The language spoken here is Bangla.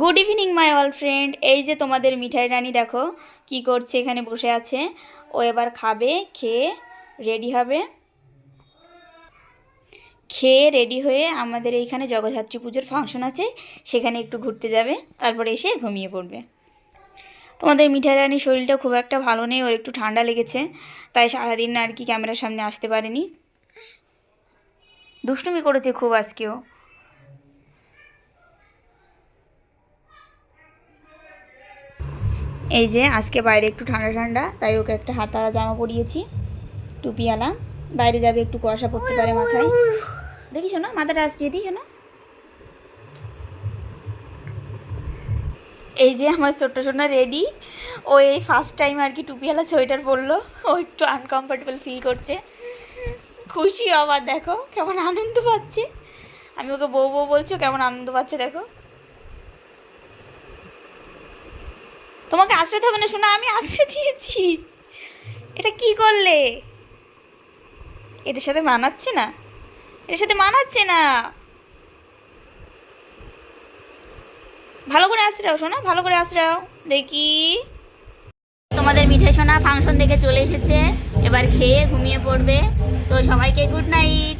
Good evening my all friend এই যে তোমাদের মিঠাই রানী, দেখো কি করছে এখানে বসে আছে। ও এবার খাবে, খেয়ে রেডি হবে। খেয়ে রেডি হয়ে আমাদের এইখানে জগদ্ধাত্রী পুজোর ফাংশন আছে। সেখানে একটু ঘুরতে যাবে, তারপরে এসে ঘুমিয়ে পড়বে। তোমাদের মিঠাই রানীর শরীরটা খুব একটা ভালো নেই, ওর একটু ঠান্ডা লেগেছে। তাই সারাদিন আর কি ক্যামেরার সামনে আসতে পারেনি। দুষ্টুমি করেছে খুব আজকেও এই যে, আজকে বাইরে একটু ঠান্ডা ঠান্ডা, তাই ওকে একটা হাতা জামা পরিয়েছি টুপিওয়ালা বাইরে যাবে একটু কুয়াশা পড়তে পারে মাথায়। দেখি শোনা, মাথাটা আসরিয়ে দিই, শোনো। এই যে আমার ছোট্ট সোনা রেডি। ও এই ফার্স্ট টাইম আর কি টুপিওয়ালা সোয়েটার পরলো। ও একটু আনকমফর্টেবল ফিল করছে। খুশি আবার দেখো, কেমন আনন্দ পাচ্ছে। আমি ওকে বউ বউ বলছো, কেমন আনন্দ পাচ্ছে, দেখো। তোমাকে আশ্রয় হবে না শোনা আমি আশ্রয় দিয়েছি। এটা কি করলে? এটার সাথে মানাচ্ছে না। এটার সাথে মানাচ্ছে না। ভালো করে আশ্রাও শোনা ভালো করে আশ্রাও দেখি। তোমাদের মিঠাই সোনা ফাংশন দেখে চলে এসেছে। এবার খেয়ে ঘুমিয়ে পড়বে। তো সবাইকে গুড নাইট।